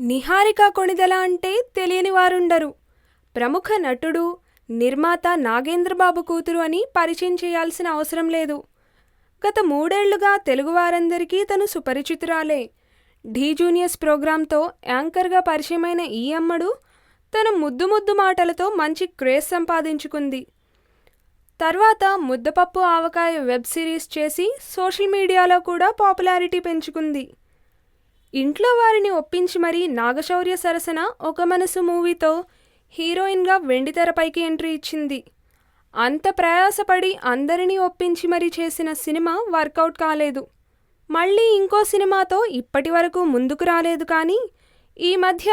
నిహారిక కొణిదెల అంటే తెలియని వారుండరు. ప్రముఖ నటుడు నిర్మాత నాగేంద్రబాబు కూతురు అని పరిచయం చేయాల్సిన అవసరం లేదు. గత మూడేళ్ళుగా తెలుగువారందరికీ తను సుపరిచితురాలే. ఢీ జూనియర్స్ ప్రోగ్రాంతో యాంకర్గా పరిచయమైన ఈ అమ్మడు తన ముద్దు ముద్దు మాటలతో మంచి క్రేజ్ సంపాదించుకుంది. తర్వాత ముద్దపప్పు ఆవకాయ వెబ్ సిరీస్ చేసి సోషల్ మీడియాలో కూడా పాపులారిటీ పెంచుకుంది. ఇంట్లో వారిని ఒప్పించి మరీ నాగశౌర్య సరసన ఒక మనసు మూవీతో హీరోయిన్గా వెండితెరపైకి ఎంట్రీ ఇచ్చింది. అంత ప్రయాసపడి అందరినీ ఒప్పించి మరీ చేసిన సినిమా వర్కౌట్ కాలేదు. మళ్ళీ ఇంకో సినిమాతో ఇప్పటి వరకు ముందుకు రాలేదు కానీ ఈ మధ్య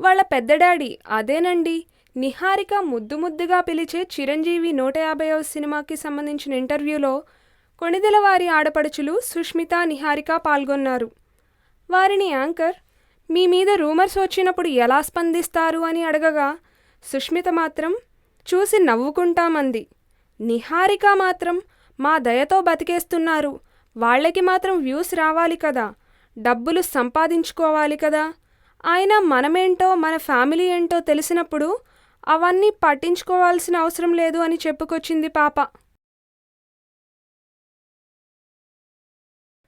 వాళ్ళ పెద్ద డాడీ అదేనండి నిహారిక ముద్దు ముద్దుగా పిలిచే చిరంజీవి నూట యాభైవ సినిమాకి సంబంధించిన ఇంటర్వ్యూలో కొణిదెల వారి ఆడపడుచులు సుష్మిత నిహారిక పాల్గొన్నారు. వారిని యాంకర్ మీ మీద రూమర్స్ వచ్చినప్పుడు ఎలా స్పందిస్తారు అని అడగగా సుష్మిత మాత్రం చూసి నవ్వుకుంటామంది. నిహారిక మాత్రం మా దయతో బతికేస్తున్నారు. వాళ్ళకి మాత్రం వ్యూస్ రావాలి కదా. డబ్బులు సంపాదించుకోవాలి కదా. అయినా మనమేంటో మన ఫ్యామిలీ ఏంటో తెలిసినప్పుడు అవన్నీ పట్టించుకోవాల్సిన అవసరం లేదు అని చెప్పుకొచ్చింది పాప.